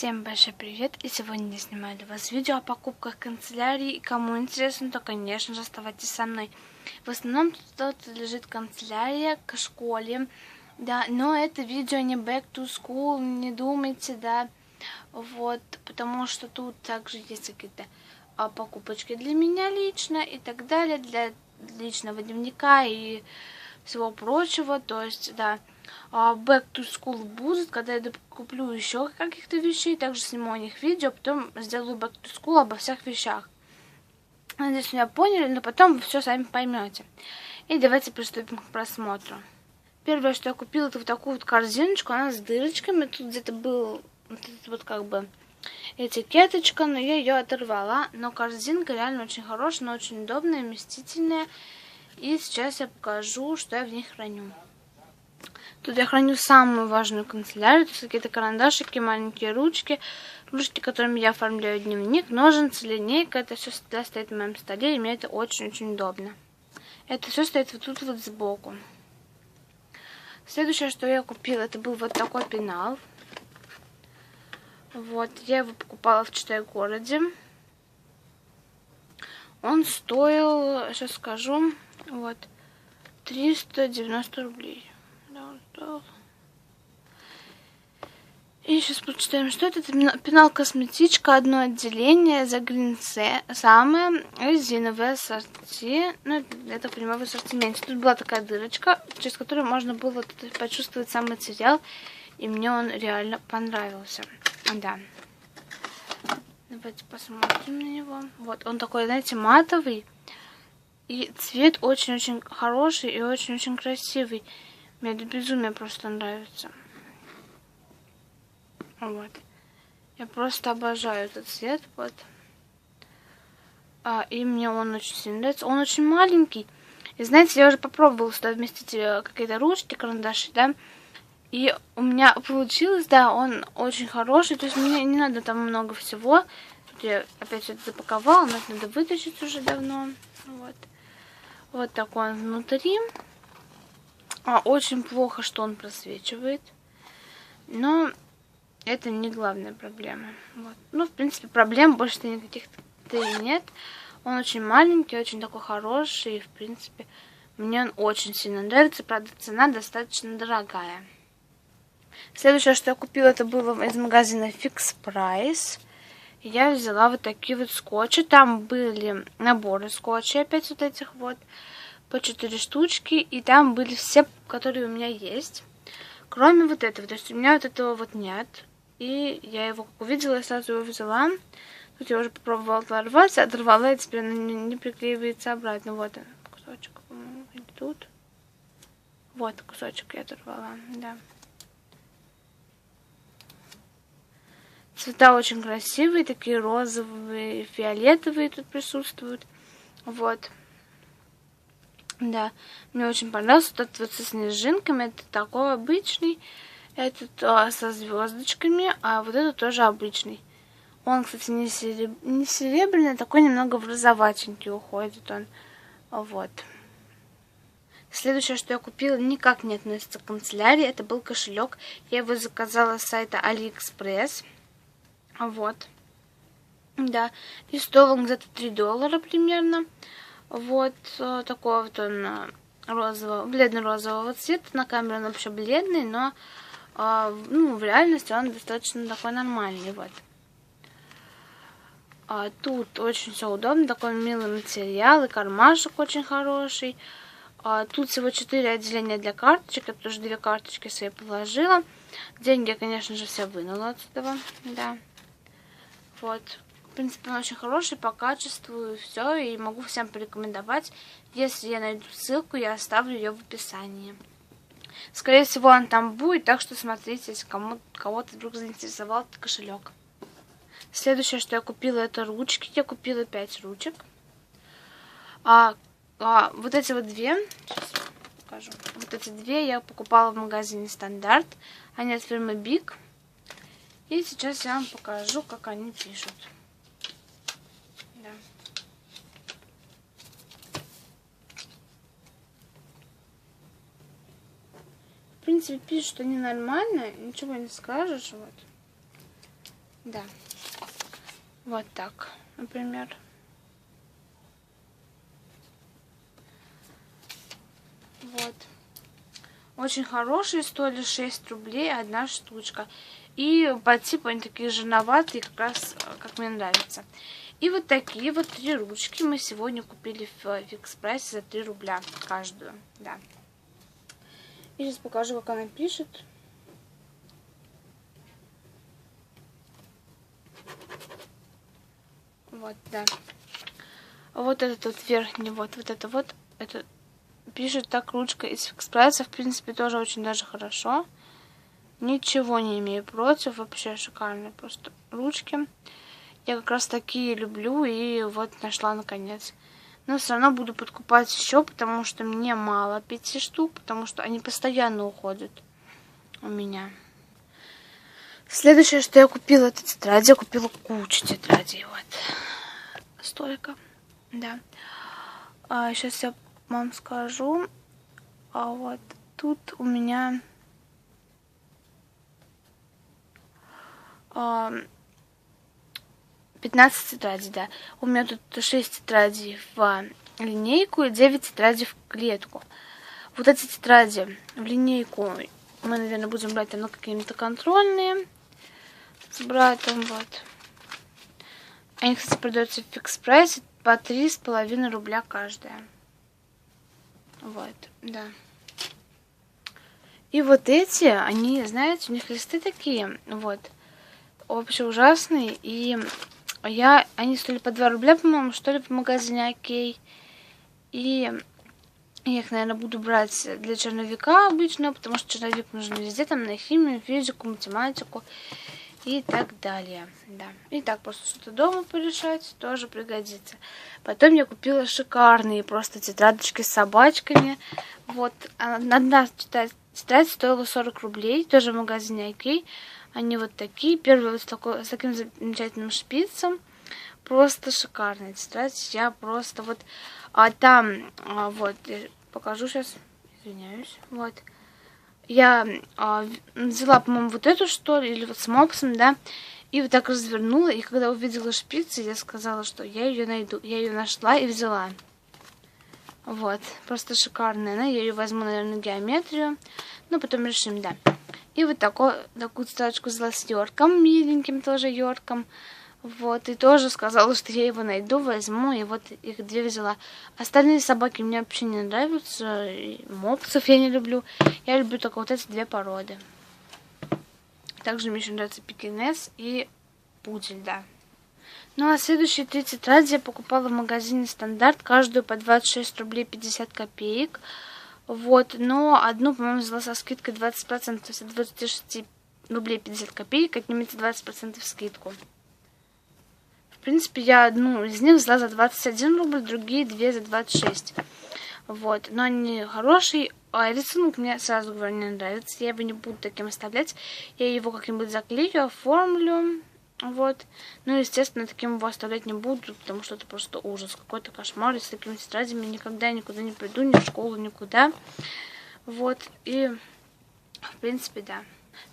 Всем большой привет! И сегодня я снимаю для вас видео о покупках канцелярии. И кому интересно, то, конечно же, оставайтесь со мной. В основном тут лежит канцелярия к школе, да, но это видео не back to school, не думайте, да, вот, потому что тут также есть какие-то а, покупочки для меня лично и так далее, для личного дневника и всего прочего, то есть, да, back to school будет, когда я куплю еще каких-то вещей, также сниму о них видео, потом сделаю back to school обо всех вещах. Надеюсь, меня поняли, но потом вы все сами поймете. И давайте приступим к просмотру. Первое, что я купила, это вот такую вот корзиночку, она с дырочками. Тут где-то был вот, вот как бы этикеточка, но я ее оторвала. Но корзинка реально очень хорошая, но очень удобная, вместительная. И сейчас я покажу, что я в ней храню. Тут я храню самую важную канцелярию. Тут какие-то карандашики, маленькие ручки, ручки, которыми я оформляю дневник, ножницы, линейка. Это все всегда стоит на моем столе, и мне это очень-очень удобно. Это все стоит вот тут вот сбоку. Следующее, что я купила, это был вот такой пенал. Вот, я его покупала в Читай-городе. Он стоил, сейчас скажу, вот, 390 рублей. И сейчас почитаем, что это. Это пенал косметичка, одно отделение, за гринсе, самое резиновое ассорти. Ну, это понимаю в ассортименте. Тут была такая дырочка, через которую можно было почувствовать сам материал. И мне он реально понравился. Да. Давайте посмотрим на него. Вот, он такой, знаете, матовый. И цвет очень-очень хороший и очень-очень красивый. Мне до безумия просто нравится. Вот. Я просто обожаю этот цвет. Вот. А, и мне он очень сильно нравится. Он очень маленький. И знаете, я уже попробовала сюда вместить э, какие-то ручки, карандаши, да. И у меня получилось, да, он очень хороший. То есть мне не надо там много всего. Тут я опять это запаковала, но это надо вытащить уже давно. Вот. Вот такой он внутри. А, очень плохо, что он просвечивает. Но это не главная проблема. Вот. Ну, в принципе, проблем больше никаких-то и нет. Он очень маленький, очень такой хороший. И, в принципе, мне он очень сильно нравится. Правда, цена достаточно дорогая. Следующее, что я купила, это было из магазина Fix Price. Я взяла вот такие вот скотчи. Там были наборы скотча, опять вот этих вот по 4 штучки, и там были все, которые у меня есть. Кроме вот этого, то есть у меня вот этого вот нет. И я его как увидела, я сразу его взяла. Тут я уже попробовала оторвать, оторвала, и теперь она не, приклеивается обратно. Вот он, кусочек, по-моему, тут. Вот кусочек я оторвала, да. Цвета очень красивые, такие розовые, фиолетовые тут присутствуют. Вот. Да, мне очень понравился этот вот со снежинками. Это такой обычный. Этот а, со звездочками, а вот этот тоже обычный. Он, кстати, не, сереб... не серебряный, а такой немного в розоватенький уходит он. Вот. Следующее, что я купила, никак не относится к канцелярии. Это был кошелек. Я его заказала с сайта Алиэкспресс. Вот. Да. И стоил он где-то 3 доллара примерно. Вот э, такой вот он э, розового, бледно-розового цвета. На камере он вообще бледный, но э, ну, в реальности он достаточно такой нормальный. Вот. А тут очень все удобно, такой милый материал, и кармашек очень хороший. А тут всего 4 отделения для карточек, я тоже две карточки свои положила. Деньги конечно же, все вынула отсюда, да. Вот принципе, он очень хороший по качеству и все, и могу всем порекомендовать. Если я найду ссылку, я оставлю ее в описании. Скорее всего, он там будет, так что смотрите, если кого-то вдруг заинтересовал этот кошелек. Следующее, что я купила, это ручки. Я купила 5 ручек. А, а вот эти вот две, сейчас покажу. Вот эти две я покупала в магазине Стандарт. Они от фирмы Big. И сейчас я вам покажу, как они пишут. Принципе, пишут, что они нормально, ничего не скажешь, вот. Да. Вот так, например. Вот. Очень хорошие, стоили 6 рублей одна штучка. И по типу они такие жирноватые, как раз как мне нравится. И вот такие вот три ручки мы сегодня купили в фикс прайсе за 3 рубля каждую. Да. И сейчас покажу, как она пишет. Вот, да. Вот этот вот верхний, вот, вот это вот, это пишет так ручка из фикс-прайса. В принципе, тоже очень даже хорошо. Ничего не имею против. Вообще шикарные просто ручки. Я как раз такие люблю. И вот нашла наконец. Но все равно буду подкупать еще, потому что мне мало пяти штук. Потому что они постоянно уходят у меня. Следующее, что я купила, это тетради. Я купила кучу тетрадей. Вот. Столько. Да. А, сейчас я вам скажу. А вот тут у меня а, 15 тетрадей, да. У меня тут 6 тетрадей в линейку и 9 тетрадей в клетку. Вот эти тетради в линейку мы, наверное, будем брать ну, какие-то контрольные с братом, вот. Они, кстати, продаются в фикс прайсе по 3,5 рубля каждая. Вот, да. И вот эти, они, знаете, у них листы такие, вот, вообще ужасные. И я, они стоили по 2 рубля, по-моему, что ли, в магазине Окей. И я их, наверное, буду брать для черновика обычно, потому что черновик нужен везде, там, на химию, физику, математику и так далее. Да. И так просто что-то дома порешать тоже пригодится. Потом я купила шикарные просто тетрадочки с собачками. Вот, одна тетрадь, тетрадь стоила 40 рублей, тоже в магазине Окей. Они вот такие, первый вот с, такой, с таким замечательным шпицем. Просто шикарная тетрадь. Я просто вот... А там, а, вот, покажу сейчас, извиняюсь, вот я а, взяла, по-моему, вот эту, что ли, или вот с мопсом, да, и вот так развернула, и когда увидела шпицы, я сказала, что я ее найду. Я ее нашла и взяла. Вот, просто шикарная она. Я ее возьму, наверное, на геометрию. Ну, потом решим, да. И вот такую, такую строчку взяла с Йорком, миленьким тоже Йорком. Вот, и тоже сказала, что я его найду, возьму, и вот их две взяла. Остальные собаки мне вообще не нравятся, и мопсов я не люблю. Я люблю только вот эти две породы. Также мне еще нравится пекинес и пудель, да. Ну а следующие три тетради я покупала в магазине Стандарт, каждую по 26 рублей 50 копеек. Вот, но одну, по-моему, взяла со скидкой 20%, то есть от 26 рублей 50 копеек отнимите 20% скидку. В принципе, я одну из них взяла за 21 рубль, другие две за 26. Вот, но они хорошие, а рисунок мне сразу говорю не нравится, я его не буду таким оставлять. Я его как-нибудь заклею, оформлю, вот. Ну, естественно, таким его оставлять не буду, потому что это просто ужас, какой-то кошмар. И с такими тетрадями никогда никуда не приду, ни в школу, никуда. Вот, и, в принципе, да.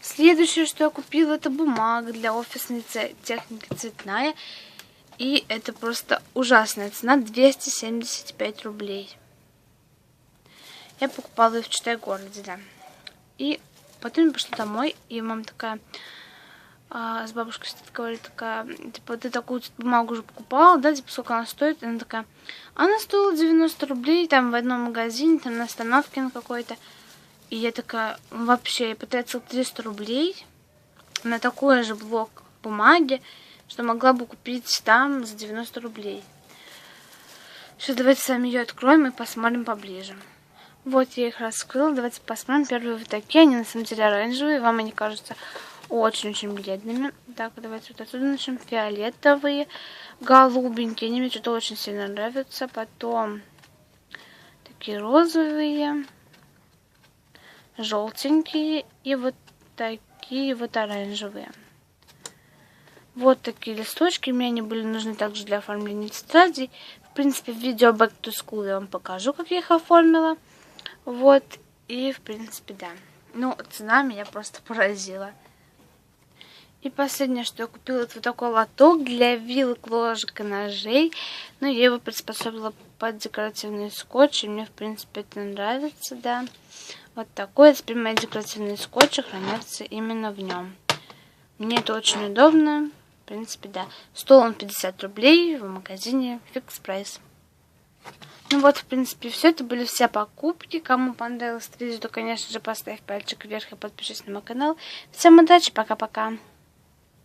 Следующее, что я купила, это бумага для офисной техники цветная. И это просто ужасная цена, 275 рублей. Я покупала ее в Читай-городе, да. И потом я пошла домой, и мама такая, а, с бабушкой что-то говорит, такая, типа, ты такую бумагу уже покупала, да, типа, сколько она стоит? И она такая, она стоила 90 рублей, там, в одном магазине, там, на остановке на какой-то. И я такая, вообще, я потратила 300 рублей на такой же блок бумаги что могла бы купить там за 90 рублей. Сейчас давайте сами ее откроем и посмотрим поближе. Вот я их раскрыла. Давайте посмотрим. Первые вот такие. Они на самом деле оранжевые. Вам они кажутся очень-очень бледными. Так, давайте вот отсюда начнем. Фиолетовые, голубенькие. Они мне что-то очень сильно нравятся. Потом такие розовые, желтенькие и вот такие вот оранжевые. Вот такие листочки. Мне они были нужны также для оформления тетрадей. В принципе, в видео Back to School я вам покажу, как я их оформила. Вот. И, в принципе, да. Ну, цена меня просто поразила. И последнее, что я купила, это вот такой лоток для вилок, ложек и ножей. Ну, я его приспособила под декоративный скотч, и мне, в принципе, это нравится, да. Вот такой. Теперь мои декоративные скотчи хранятся именно в нем. Мне это очень удобно. В принципе, да. Стол он 50 рублей в магазине Fix Price. Ну вот, в принципе, все. Это были все покупки. Кому понравилось видео, то, конечно же, поставь пальчик вверх и подпишись на мой канал. Всем удачи, пока-пока.